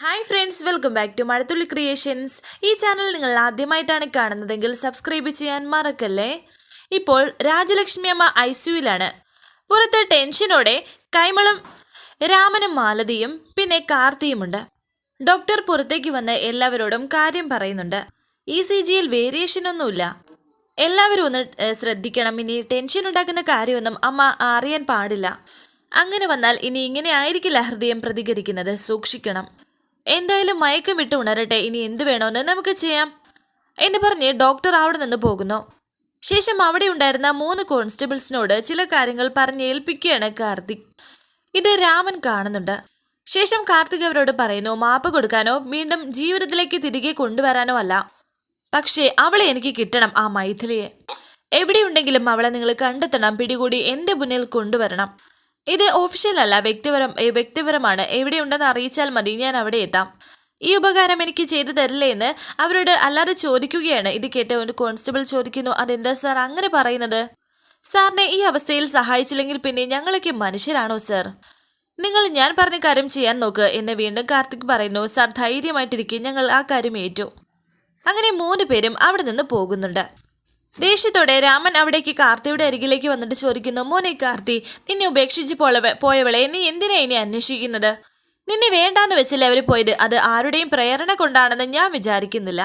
Hi friends welcome back to Mazhathulli creations ഈ channel നിങ്ങൾ ആദ്യമായിട്ടാണ് കാണുന്നതെങ്കിൽ സബ്സ്ക്രൈബ് ചെയ്യാൻ മറക്കല്ലേ? ഇപ്പോൾ രാജലക്ഷ്മി അമ്മ ഐ സിയുലാണ് പുറത്ത് ടെൻഷനോടെ കൈമളും രാമനും മാലതിയും പിന്നെ കാർത്തിയുമുണ്ട്. ഡോക്ടർ പുറത്തേക്ക് വന്ന് എല്ലാവരോടും കാര്യം പറയുന്നുണ്ട്. ഇ സി ജിയിൽ വേരിയേഷൻ ഒന്നുമില്ല. എല്ലാവരും ഒന്ന് ശ്രദ്ധിക്കണം. ഇനി ടെൻഷൻ ഉണ്ടാക്കുന്ന കാര്യമൊന്നും അമ്മ അറിയാൻ പാടില്ല. അങ്ങനെ വന്നാൽ ഇനി ഇങ്ങനെ ആയിരിക്കില്ല ഹൃദയം പ്രതികരിക്കുന്നത്. സൂക്ഷിക്കണം. എന്തായാലും മയക്കം വിട്ട് ഉണരട്ടെ. ഇനി എന്ത് വേണമെന്ന് നമുക്ക് ചെയ്യാം. എന്ന് പറഞ്ഞ് ഡോക്ടർ അവിടെ നിന്ന് പോകുന്നു. ശേഷം അവിടെ ഉണ്ടായിരുന്ന മൂന്ന് കോൺസ്റ്റബിൾസിനോട് ചില കാര്യങ്ങൾ പറഞ്ഞ് ഏൽപ്പിക്കുകയാണ് കാർത്തിക്. ഇത് രാമൻ കാണുന്നുണ്ട്. ശേഷം കാർത്തിക് അവരോട് പറയുന്നു മാപ്പ് കൊടുക്കാനോ വീണ്ടും ജീവിതത്തിലേക്ക് തിരികെ കൊണ്ടുവരാനോ അല്ല. പക്ഷേ അവളെ എനിക്ക് കിട്ടണം ആ മൈഥിലിയെ. എവിടെയുണ്ടെങ്കിലും അവളെ നിങ്ങൾ കണ്ടെത്തണം. പിടികൂടി എന്റെ മുന്നിൽ കൊണ്ടുവരണം. ഇത് ഓഫീഷ്യൽ അല്ല വ്യക്തിപരം വ്യക്തിപരമാണ്. എവിടെയുണ്ടെന്ന് അറിയിച്ചാൽ മതി ഞാൻ അവിടെ എത്താം. ഈ ഉപകാരം എനിക്ക് ചെയ്തു തരില്ലേ എന്ന് അവരോട് അല്ലാതെ ചോദിക്കുകയാണ്. ഇത് കേട്ട് ഒരു കോൺസ്റ്റബിൾ ചോദിക്കുന്നു അതെന്താ സാർ അങ്ങനെ പറയുന്നത്? സാറിനെ ഈ അവസ്ഥയിൽ സഹായിച്ചില്ലെങ്കിൽ പിന്നെ ഞങ്ങളൊക്കെ മനുഷ്യരാണോ സർ നിങ്ങൾ ഞാൻ പറഞ്ഞ കാര്യം ചെയ്യാൻ നോക്ക് എന്ന് വീണ്ടും കാർത്തിക് പറയുന്നു. സാർ ധൈര്യമായിട്ടിരിക്കും ഞങ്ങൾ ആ കാര്യം ഏറ്റു. അങ്ങനെ മൂന്ന് പേരും അവിടെ നിന്ന് പോകുന്നുണ്ട്. ദേഷ്യത്തോടെ രാമൻ അവിടേക്ക് കാർത്തിയുടെ അരികിലേക്ക് വന്നിട്ട് ചോദിക്കുന്നു മോനെ കാർത്തി നിന്നെ ഉപേക്ഷിച്ച് പോയവളെ നീ എന്തിനാ ഇനി അന്വേഷിക്കുന്നത്? നിന്നെ വേണ്ടാന്ന് വെച്ചല്ലേ അവർ പോയത്. അത് ആരുടെയും പ്രേരണ കൊണ്ടാണെന്ന് ഞാൻ വിചാരിക്കുന്നില്ല.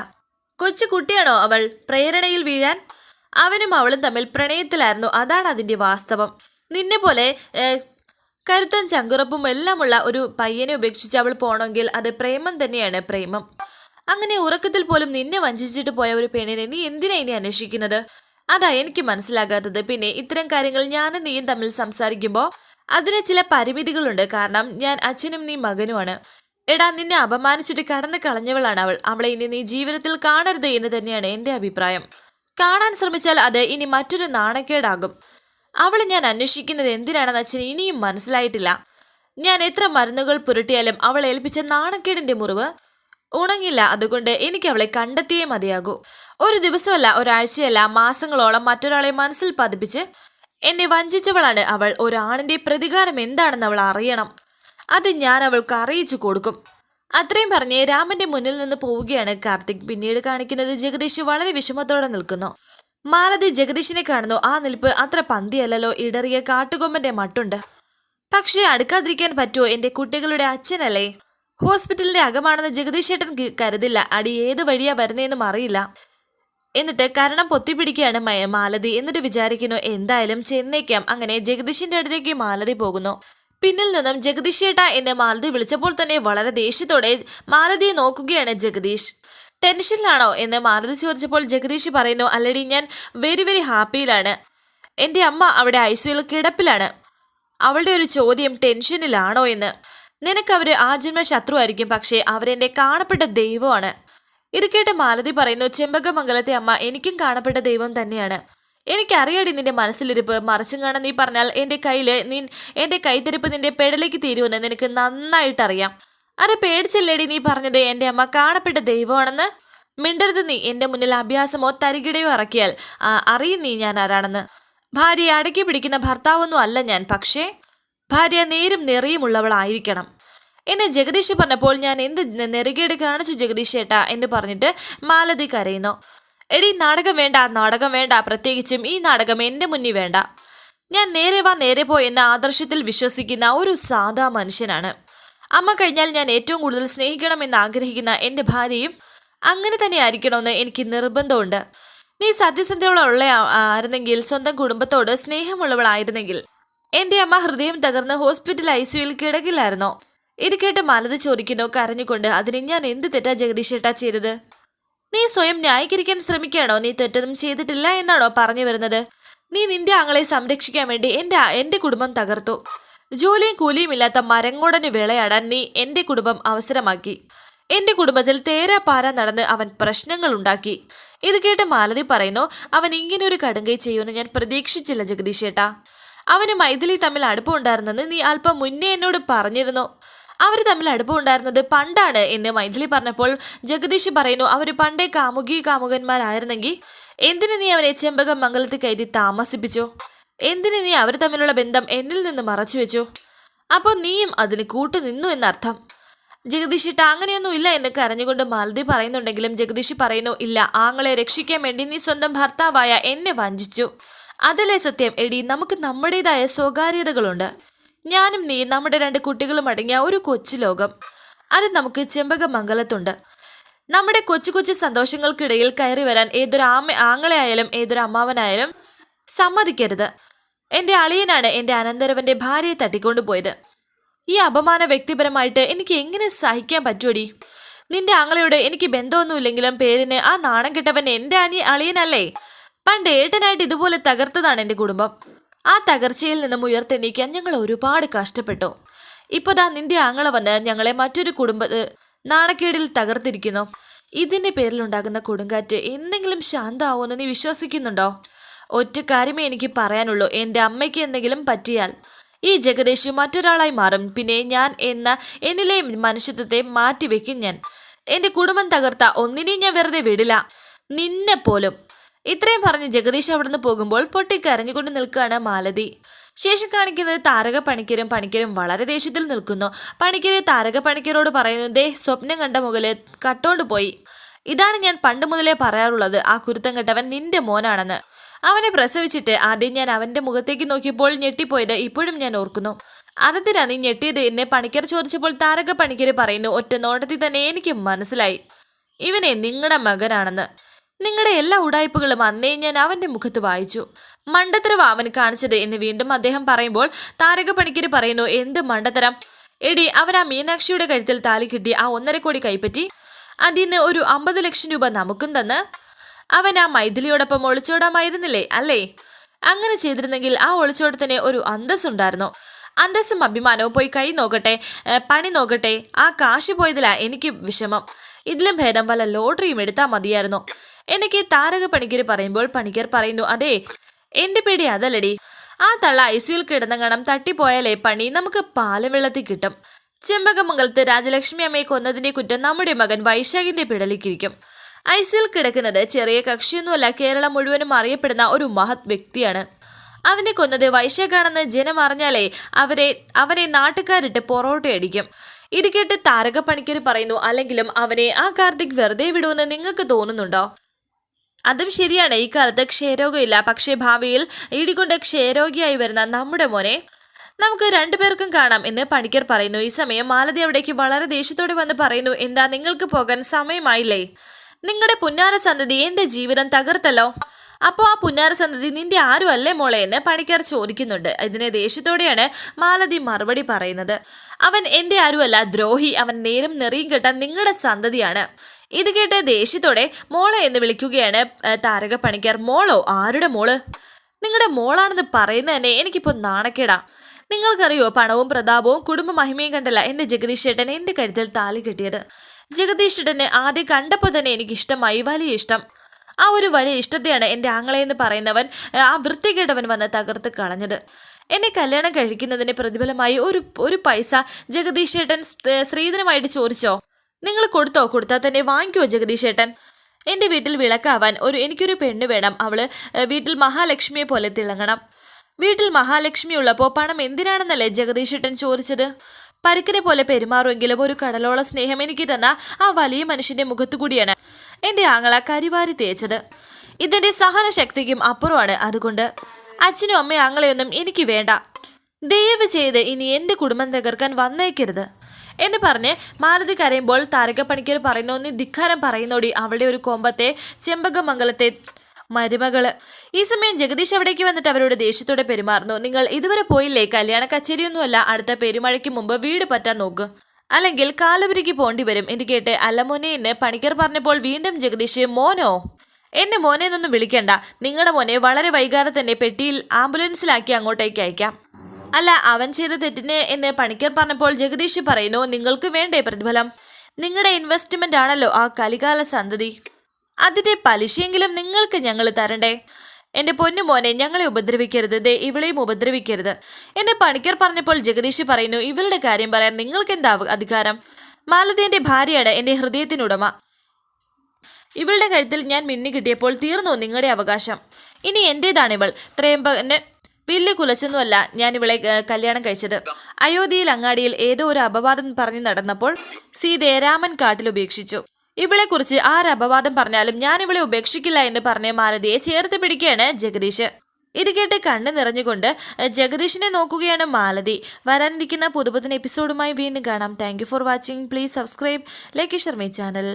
കൊച്ചു കുട്ടിയാണോ അവൾ? പ്രേരണയിൽ വീഴാൻ? അവനും അവളും തമ്മിൽ പ്രണയത്തിലായിരുന്നു. അതാണ് അതിന്റെ വാസ്തവം. നിന്നെ പോലെ കരുത്തും ചങ്കുറപ്പും എല്ലാമുള്ള ഒരു പയ്യനെ ഉപേക്ഷിച്ച് അവൾ പോകണമെങ്കിൽ അത് പ്രേമം തന്നെയാണ് പ്രേമം. അങ്ങനെ ഉറക്കത്തിൽ പോലും നിന്നെ വഞ്ചിച്ചിട്ട് പോയ ഒരു പെണ്ണിനെ നീ എന്തിനാ ഇനി അന്വേഷിക്കുന്നത്? അതാ എനിക്ക് മനസ്സിലാകാത്തത്. പിന്നെ ഇത്തരം കാര്യങ്ങൾ ഞാനും നീയും തമ്മിൽ സംസാരിക്കുമ്പോൾ അതിന് ചില പരിമിതികളുണ്ട്. കാരണം ഞാൻ അച്ഛനും നീ മകനുമാണ്. എടാ നിന്നെ അപമാനിച്ചിട്ട് കടന്നു കളഞ്ഞവളാണ് അവൾ. അവളെ ഇനി നീ ജീവിതത്തിൽ കാണരുത് എന്ന് തന്നെയാണ് എന്റെ അഭിപ്രായം. കാണാൻ ശ്രമിച്ചാൽ അത് ഇനി മറ്റൊരു നാണക്കേടാകും. അവളെ ഞാൻ അന്വേഷിക്കുന്നത് എന്തിനാണെന്ന് അച്ഛൻ ഇനിയും മനസ്സിലായിട്ടില്ല. ഞാൻ എത്ര മരുന്നുകൾ പുരട്ടിയാലും അവൾ ഏൽപ്പിച്ച നാണക്കേടിന്റെ മുറിവ് ഉണങ്ങില്ല. അതുകൊണ്ട് എനിക്ക് അവളെ കണ്ടെത്തിയേ മതിയാകൂ. ഒരു ദിവസമല്ല ഒരാഴ്ചയല്ല മാസങ്ങളോളം മറ്റൊരാളെ മനസ്സിൽ പതിപ്പിച്ച് എന്നെ വഞ്ചിച്ചവളാണ് അവൾ. ഒരാണിന്റെ പ്രതികാരം എന്താണെന്ന് അവൾ അറിയണം. അത് ഞാൻ അവൾക്ക് അറിയിച്ചു കൊടുക്കും. അത്രയും പറഞ്ഞ് രാമന്റെ മുന്നിൽ നിന്ന് പോവുകയാണ് കാർത്തിക്. പിന്നീട് കാണിക്കുന്നത് ജഗദീഷ് വളരെ വിഷമത്തോടെ നിൽക്കുന്നു. മാലതി ജഗദീഷിനെ കാണുന്നു. ആ നിൽപ്പ് അത്ര പന്തിയല്ലല്ലോ. ഇടറിയ കാട്ടുകൊമ്പന്റെ മട്ടുണ്ട്. പക്ഷേ അടുക്കാതിരിക്കാൻ പറ്റുമോ എന്റെ കുട്ടികളുടെ അച്ഛനല്ലേ? ഹോസ്പിറ്റലിന്റെ അകമാണെന്ന് ജഗദീഷ് ചേട്ടൻ കരുതില്ല. അടി ഏത് വഴിയാ വരുന്നതെന്നും അറിയില്ല. എന്നിട്ട് കരണം പൊത്തിപ്പിടിക്കുകയാണ് മാലതി. എന്നിട്ട് വിചാരിക്കുന്നു എന്തായാലും ചെന്നേക്കാം. അങ്ങനെ ജഗദീഷിന്റെ അടുത്തേക്ക് മാലതി പോകുന്നു. പിന്നിൽ നിന്നും ജഗദീഷ് ചേട്ടാ എന്നെ മാലതി വിളിച്ചപ്പോൾ തന്നെ വളരെ ദേഷ്യത്തോടെ മാലതിയെ നോക്കുകയാണ് ജഗദീഷ്. ടെൻഷനിലാണോ എന്ന് മാലതി ചോദിച്ചപ്പോൾ ജഗദീഷ് പറയുന്നു അല്ലടി ഞാൻ വെരി വെരി ഹാപ്പിയിലാണ്. എന്റെ അമ്മ അവിടെ ഐ സിയിൽ കിടപ്പിലാണ്. അവളുടെ ഒരു ചോദ്യം ടെൻഷനിലാണോ എന്ന്. നിനക്കവര് ആജന്മ ശത്രുവായിരിക്കും പക്ഷേ അവരെന്റെ കാണപ്പെട്ട ദൈവമാണ്. ഇത് കേട്ട് മാലതി പറയുന്നു ചെമ്പകമംഗലത്തെ അമ്മ എനിക്കും കാണപ്പെട്ട ദൈവം തന്നെയാണ്. എനിക്കറിയാടി നിന്റെ മനസ്സിലിരിപ്പ്. മറിച്ചും കാണാൻ നീ പറഞ്ഞാൽ എന്റെ കയ്യിൽ നീ എന്റെ കൈത്തിരിപ്പ് നിന്റെ പെടലേക്ക് തീരുമെന്ന് നിനക്ക് നന്നായിട്ട് അറിയാം അത് പേടിച്ചല്ലേടി നീ പറഞ്ഞത്? എന്റെ അമ്മ കാണപ്പെട്ട ദൈവമാണെന്ന്? മിണ്ടരുത് നീ. എന്റെ മുന്നിൽ അഭ്യാസമോ തരികിടയോ ഇറക്കിയാൽ അറിയുന്നീ അറിയും നീ ഞാൻ ആരാണെന്ന്. ഭാര്യയെ അടക്കി പിടിക്കുന്ന ഭർത്താവൊന്നും അല്ല ഞാൻ പക്ഷേ ഭാര്യ നേരും നെറിയുമുള്ളവളായിരിക്കണം. എന്നെ ജഗദീഷ് പറഞ്ഞപ്പോൾ ഞാൻ എന്ത് നെറുകേട് കാണിച്ചു ജഗദീഷ് ഏട്ടാ എന്ന് പറഞ്ഞിട്ട് മാലതി കരയുന്നു. എടി നാടകം വേണ്ട നാടകം വേണ്ട പ്രത്യേകിച്ചും ഈ നാടകം എന്റെ മുന്നിൽ വേണ്ട. ഞാൻ നേരെ വാ നേരെ പോ എന്ന ആദർശത്തിൽ വിശ്വസിക്കുന്ന ഒരു സാധാ മനുഷ്യനാണ്. അമ്മ കഴിഞ്ഞാൽ ഞാൻ ഏറ്റവും കൂടുതൽ സ്നേഹിക്കണമെന്ന് ആഗ്രഹിക്കുന്ന എന്റെ ഭാര്യയും അങ്ങനെ തന്നെ ആയിരിക്കണമെന്ന് എനിക്ക് നിർബന്ധമുണ്ട്. നീ സത്യസന്ധയുള്ള ആയിരുന്നെങ്കിൽ സ്വന്തം കുടുംബത്തോട് സ്നേഹമുള്ളവളായിരുന്നെങ്കിൽ എന്റെ അമ്മ ഹൃദയം തകർന്ന് ഹോസ്പിറ്റൽ ഐ സിയുയിൽ കിടക്കില്ലായിരുന്നോ? ഇത് കേട്ട് മലത് ചോദിക്കുന്നു കരഞ്ഞുകൊണ്ട്. അതിന് ഞാൻ എന്ത് തെറ്റാ ജഗദീഷേട്ടാ ചെയ്തത്? നീ സ്വയം ന്യായീകരിക്കാൻ ശ്രമിക്കുകയാണോ? നീ തെറ്റൊന്നും ചെയ്തിട്ടില്ല എന്നാണോ പറഞ്ഞു വരുന്നത്? നീ നിന്റെ ആങ്ങളെ സംരക്ഷിക്കാൻ വേണ്ടി എന്റെ എന്റെ കുടുംബം തകർത്തു. ജോലിയും കൂലിയും ഇല്ലാത്ത മരങ്ങോടന് വിളയാടാൻ നീ എന്റെ കുടുംബം അവസരമാക്കി. എന്റെ കുടുംബത്തിൽ തേരാ പാര നടന്ന് അവൻ പ്രശ്നങ്ങൾ ഉണ്ടാക്കി. ഇത് കേട്ട് മാലതി പറയുന്നു അവൻ ഇങ്ങനെ ഒരു കടുങ്കൈ ചെയ്യുമെന്ന് ഞാൻ പ്രതീക്ഷിച്ചില്ല ജഗദീഷ് ഏട്ടാ. അവന് മൈഥിലി തമ്മിൽ അടുപ്പമുണ്ടായിരുന്നെന്ന് നീ അല്പം മുന്നേ എന്നോട് പറഞ്ഞിരുന്നു. അവർ തമ്മിൽ അടുപ്പമുണ്ടായിരുന്നത് പണ്ടാണ് എന്ന് മൈഥിലി പറഞ്ഞപ്പോൾ ജഗദീഷ് പറയുന്നു അവർ പണ്ടേ കാമുകി കാമുകന്മാരായിരുന്നെങ്കിൽ എന്തിനു നീ അവനെ ചെമ്പകം മംഗലത്തിൽ കയറ്റി താമസിപ്പിച്ചു? എന്തിനു നീ അവർ തമ്മിലുള്ള ബന്ധം എന്നിൽ നിന്ന് മറച്ചു വെച്ചു? അപ്പോൾ നീയും അതിന് കൂട്ടു നിന്നു എന്നർത്ഥം. ജഗദീഷ് അങ്ങനെയൊന്നും ഇല്ല എന്ന് കരഞ്ഞുകൊണ്ട് മാലതി പറയുന്നുണ്ടെങ്കിലും ജഗദീഷ് പറയുന്നു ഇല്ല ആങ്ങളെ രക്ഷിക്കാൻ വേണ്ടി നീ സ്വന്തം ഭർത്താവായ എന്നെ വഞ്ചിച്ചു. അതല്ലേ സത്യം? എടി നമുക്ക് നമ്മുടേതായ സ്വകാര്യതകളുണ്ട്. ഞാനും നീ നമ്മുടെ രണ്ട് കുട്ടികളും അടങ്ങിയ ഒരു കൊച്ചു ലോകം. അത് നമുക്ക് ചെമ്പകമംഗലത്തുണ്ട്. നമ്മുടെ കൊച്ചു കൊച്ചു സന്തോഷങ്ങൾക്കിടയിൽ കയറി വരാൻ ഏതൊരു ആമ ആങ്ങളെയായാലും ഏതൊരു അമ്മാവനായാലും സമ്മതിക്കരുത്. എന്റെ അളിയനാണ് എന്റെ അനന്തരവന്റെ ഭാര്യയെ തട്ടിക്കൊണ്ടുപോയത്. ഈ അപമാന വ്യക്തിപരമായിട്ട് എനിക്ക് എങ്ങനെ സഹിക്കാൻ പറ്റുമടി നിന്റെ ആങ്ങളയോട് എനിക്ക് ബന്ധമൊന്നുമില്ലെങ്കിലും പേരിന് ആ നാണം കെട്ടവൻ എന്റെ അനി അളിയനല്ലേ? പണ്ട് ഏട്ടനായിട്ട് ഇതുപോലെ തകർത്തതാണ് എന്റെ കുടുംബം. ആ തകർച്ചയിൽ നിന്നും ഉയർത്തെണീക്കാൻ ഞങ്ങൾ ഒരുപാട് കഷ്ടപ്പെട്ടു. ഇപ്പോൾ ദാ നിന്റെ ആങ്ങള വന്ന് ഞങ്ങളെ മറ്റൊരു കുടുംബ നാണക്കേടിൽ തകർത്തിരിക്കുന്നു. ഇതിന്റെ പേരിലുണ്ടാകുന്ന കൊടുങ്കാറ്റ് എന്തെങ്കിലും ശാന്തമാവുമെന്ന് നീ വിശ്വസിക്കുന്നുണ്ടോ? ഒറ്റ കാര്യമേ എനിക്ക് പറയാനുള്ളൂ. എന്റെ അമ്മയ്ക്ക് എന്തെങ്കിലും പറ്റിയാൽ ഈ ജഗദീഷ് മറ്റൊരാളായി മാറും. പിന്നെ ഞാൻ എന്ന എന്നിലെ മനുഷ്യത്വത്തെ മാറ്റിവെക്കും ഞാൻ. എന്റെ കുടുംബം തകർത്ത ഒന്നിനെയും ഞാൻ വെറുതെ വിടില്ല. നിന്നെ പോലും ഇത്രയും പറഞ്ഞ് ജഗദീഷ് അവിടുന്ന് പോകുമ്പോൾ പൊട്ടിക്കരഞ്ഞുകൊണ്ട് നിൽക്കുകയാണ് മാലതി. ശേഷം കാണിക്കുന്നത് താരക പണിക്കരും പണിക്കരും വളരെ ദേഷ്യത്തിൽ നിൽക്കുന്നു. പണിക്കരെ താരക പണിക്കരോട് പറയുന്നത് സ്വപ്നം കണ്ട മുകളിൽ കട്ടോണ്ട് പോയി. ഇതാണ് ഞാൻ പണ്ട് മുതലേ പറയാറുള്ളത് ആ കുരുത്തം കെട്ടവൻ നിന്റെ മോനാണെന്ന്. അവനെ പ്രസവിച്ചിട്ട് ആദ്യം ഞാൻ അവന്റെ മുഖത്തേക്ക് നോക്കിയപ്പോൾ ഞെട്ടിപ്പോയത് ഇപ്പോഴും ഞാൻ ഓർക്കുന്നു. അതെന്തിനാ നീ ഞെട്ടിയത് എന്നെ പണിക്കർ ചോദിച്ചപ്പോൾ താരക പണിക്കര് പറയുന്നു ഒറ്റ നോട്ടത്തിൽ തന്നെ എനിക്ക് മനസ്സിലായി. ഇവനെ നിങ്ങളുടെ മകനാണെന്ന്. നിങ്ങളുടെ എല്ലാ ഉടായ്പകളും അന്നേ ഞാൻ അവന്റെ മുഖത്ത് വായിച്ചു. മണ്ടത്തരം അവൻ കാണിച്ചത് എന്ന് വീണ്ടും അദ്ദേഹം പറയുമ്പോൾ താരക പണിക്കര് പറയുന്നു എന്ത് മണ്ടത്തരം? എടി അവൻ ആ മീനാക്ഷിയുടെ കഴുത്തിൽ താലി കിട്ടി ആ ഒന്നര കോടി കൈപ്പറ്റി അതിന് ഒരു അമ്പത് ലക്ഷം രൂപ നമുക്കും തന്ന്. അവൻ ആ മൈഥിലിയോടൊപ്പം ഒളിച്ചോടാമായിരുന്നില്ലേ അല്ലേ? അങ്ങനെ ചെയ്തിരുന്നെങ്കിൽ ആ ഒളിച്ചോടത്തിന് ഒരു അന്തസ്സുണ്ടായിരുന്നു. അന്തസ്സും അഭിമാനവും പോയി കൈ നോക്കട്ടെ പണി നോക്കട്ടെ ആ കാശ് പോയതിലാ എനിക്ക് വിഷമം. ഇതിലും ഭേദം വല്ല ലോട്ടറിയും എടുത്താൽ മതിയായിരുന്നു. എനിക്ക് താരക പണിക്കർ പറയുമ്പോൾ പണിക്കർ പറയുന്നു അതെ എന്റെ പേടി അതല്ലടി. ആ തള്ള ഐ സിയുൽ കിടന്നങ്ങണം തട്ടിപ്പോയാലേ പണി നമുക്ക് പാലും വെള്ളത്തിൽ കിട്ടും. ചെമ്പകമംഗലത്ത് രാജലക്ഷ്മി അമ്മയെ കൊന്നതിന്റെ കുറ്റം നമ്മുടെ മകൻ വൈശാഖിന്റെ പിടലിക്കിരിക്കും ഐ സിയിൽ കിടക്കുന്നത് ചെറിയ കക്ഷിയൊന്നുമല്ല കേരളം മുഴുവനും അറിയപ്പെടുന്ന ഒരു മഹത് വ്യക്തിയാണ്. അവനെ കൊന്നത് വൈശാഖാണെന്ന് ജനം അറിഞ്ഞാലേ അവരെ അവനെ നാട്ടുകാരിട്ട് പൊറോട്ടയടിക്കും ഇത് കേട്ട് താരക പണിക്കർ പറയുന്നു അല്ലെങ്കിലും അവനെ ആ കാർത്തിക് വെറുതെ വിടുമെന്ന് നിങ്ങൾക്ക് തോന്നുന്നുണ്ടോ? അതും ശരിയാണ്. ഈ കാലത്ത് ക്ഷയരോഗമില്ല. പക്ഷേ ഭാവിയിൽ ഇടികൊണ്ട് ക്ഷയരോഗിയായി വരുന്ന നമ്മുടെ മോനെ നമുക്ക് രണ്ടുപേർക്കും കാണാം എന്ന് പണിക്കർ പറയുന്നു. ഈ സമയം മാലതി അവിടേക്ക് വളരെ ദേഷ്യത്തോടെ വന്ന് പറയുന്നു എന്താ നിങ്ങൾക്ക് പോകാൻ സമയമായില്ലേ? നിങ്ങളുടെ പുന്നാര സന്തതി എന്റെ ജീവിതം തകർത്തല്ലോ? അപ്പോൾ ആ പുന്നാര സന്തതി നിന്റെ ആരും അല്ലേ മോളെ? എന്ന് പണിക്കർ ചോദിക്കുന്നുണ്ട്. ഇതിനെ ദേഷ്യത്തോടെയാണ് മാലതി മറുപടി പറയുന്നത്. അവൻ എന്റെ ആരുമല്ല ദ്രോഹി. അവൻ നേരം നെറിയും കെട്ടാൻ നിങ്ങളുടെ സന്തതിയാണ്. ഇത് കേട്ട് ദേഷ്യത്തോടെ മോളെ എന്ന് വിളിക്കുകയാണ് താരക പണിക്കർ. മോളോ ആരുടെ മോൾ? നിങ്ങളുടെ മോളാണെന്ന് പറയുന്നത് തന്നെ എനിക്കിപ്പോൾ നാണക്കേടാ. നിങ്ങൾക്കറിയോ പണവും പ്രതാപവും കുടുംബ മഹിമയും കണ്ടല്ല എന്റെ ജഗദീഷ് ചേട്ടൻ എന്റെ കഴുത്തിൽ താലി കെട്ടിയത്. ജഗദീഷ് ചേട്ടനെ ആദ്യം കണ്ടപ്പോൾ തന്നെ എനിക്ക് ഇഷ്ടമായി വലിയ ഇഷ്ടം. ആ ഒരു വലിയ ഇഷ്ടത്തെയാണ് എന്റെ ആങ്ങളെന്ന് പറയുന്നവൻ ആ വൃത്തികേട്ടവൻ വന്ന് തകർത്ത് കളഞ്ഞത്. എന്നെ കല്യാണം കഴിക്കുന്നതിന് പ്രതിഫലമായി ഒരു ഒരു പൈസ ജഗദീഷ് ചേട്ടൻ ശ്രീധനമായിട്ട് ചോദിച്ചോ? നിങ്ങൾ കൊടുത്തോ? കൊടുത്താൽ തന്നെ വാങ്ങിക്കോ ജഗദീഷ് ചേട്ടൻ എന്റെ വീട്ടിൽ വിളക്കാവാൻ ഒരു എനിക്കൊരു പെണ്ണ് വേണം. അവൾ വീട്ടിൽ മഹാലക്ഷ്മിയെ പോലെ തിളങ്ങണം. വീട്ടിൽ മഹാലക്ഷ്മി ഉള്ളപ്പോൾ പണം എന്തിനാണെന്നല്ലേ ജഗദീഷ് ചേട്ടൻ ചോദിച്ചത്? പരുക്കിനെ പോലെ പെരുമാറുമെങ്കിലും ഒരു കടലോള സ്നേഹം എനിക്ക് തന്ന ആ വലിയ മനുഷ്യന്റെ മുഖത്തു കൂടിയാണ് എന്റെ ആങ്ങള കരിവാരി തേച്ചത്. ഇതിന്റെ സഹനശക്തിക്കും അപ്പുറമാണ്. അതുകൊണ്ട് അച്ഛനും അമ്മയും ആങ്ങളെയൊന്നും എനിക്ക് വേണ്ട. ദയവ് ചെയ്ത് ഇനി എന്റെ കുടുംബം തകർക്കാൻ വന്നേക്കരുത്. എന്ന് പറഞ്ഞ് മാലതി കരയുമ്പോൾ താരകപ്പണിക്കർ പറയുന്നു നീ ധിക്കാരം പറയുന്നോടി അവളുടെ ഒരു കോമ്പത്തെ ചെമ്പകമംഗലത്തെ മരുമകൾ. ഈ സമയം ജഗദീഷ് അവിടേക്ക് വന്നിട്ട് അവരോട് ദേഷ്യത്തോടെ പെരുമാറുന്നു. നിങ്ങൾ ഇതുവരെ പോയില്ലേ? കല്യാണ കച്ചേരിയൊന്നുമല്ല. അടുത്ത പെരുമഴയ്ക്ക് മുമ്പ് വീട് പറ്റാൻ നോക്ക്. അല്ലെങ്കിൽ കാലവരിക്ക് പോണ്ടി വരും. എന്ന് കേട്ട് അല്ലമോനെ എന്ന് പണിക്കർ പറഞ്ഞപ്പോൾ വീണ്ടും ജഗദീഷ് മോനോ? എന്നെ മോനെ എന്നൊന്നും വിളിക്കണ്ട. നിങ്ങളുടെ മോനെ വളരെ വൈകാതെ തന്നെ പെട്ടിയിൽ ആംബുലൻസിലാക്കി അങ്ങോട്ടേക്ക് അയക്കാം. അല്ല അവൻ ചെയ്ത തെറ്റിന് എന്ന് പണിക്കർ പറഞ്ഞപ്പോൾ ജഗദീഷ് പറയുന്നു നിങ്ങൾക്ക് വേണ്ടേ പ്രതിഫലം? നിങ്ങളുടെ ഇൻവെസ്റ്റ്മെന്റ് ആണല്ലോ ആ കലികാല സന്തതി. അതിന്റെ പലിശയെങ്കിലും നിങ്ങൾക്ക് ഞങ്ങൾ തരണ്ടേ? എന്റെ പൊന്നു മോനെ ഞങ്ങളെ ഉപദ്രവിക്കരുത്. ദേ ഇവളെയും ഉപദ്രവിക്കരുത്. എന്നെ പണിക്കർ പറഞ്ഞപ്പോൾ ജഗദീഷ് പറയുന്നു ഇവളുടെ കാര്യം പറയാൻ നിങ്ങൾക്ക് എന്താ അധികാരം? മാലതേന്റെ ഭാര്യയാണ് എന്റെ ഹൃദയത്തിനുടമ. ഇവളുടെ കഴുത്തിൽ ഞാൻ മിന്നി കിട്ടിയപ്പോൾ തീർന്നു നിങ്ങളുടെ അവകാശം. ഇനി എന്റേതാണ് ഇവൾ? ത്രയംബകന്റെ വില്ല് കുലച്ചൊന്നുമല്ല ഞാൻ ഇവളെ കല്യാണം കഴിച്ചത്. അയോധ്യയിൽ അങ്ങാടിയിൽ ഏതോ ഒരു അപവാദം പറഞ്ഞു നടന്നപ്പോൾ സീതയെ രാമൻ കാട്ടിൽ ഉപേക്ഷിച്ചു. ഇവളെക്കുറിച്ച് ആര് അപവാദം പറഞ്ഞാലും ഞാൻ ഇവളെ ഉപേക്ഷിക്കില്ല എന്ന് പറഞ്ഞ മാലതിയെ ചേർത്ത് പിടിക്കുകയാണ് ജഗദീഷ്. ഇത് കേട്ട് കണ്ണ് നിറഞ്ഞുകൊണ്ട് ജഗദീഷിനെ നോക്കുകയാണ് മാലതി. വരാനിരിക്കുന്ന പുതുപുതിന് എപ്പിസോഡുമായി വീണ്ടും കാണാം. Thank for watching please subscribe like Sharmi channel.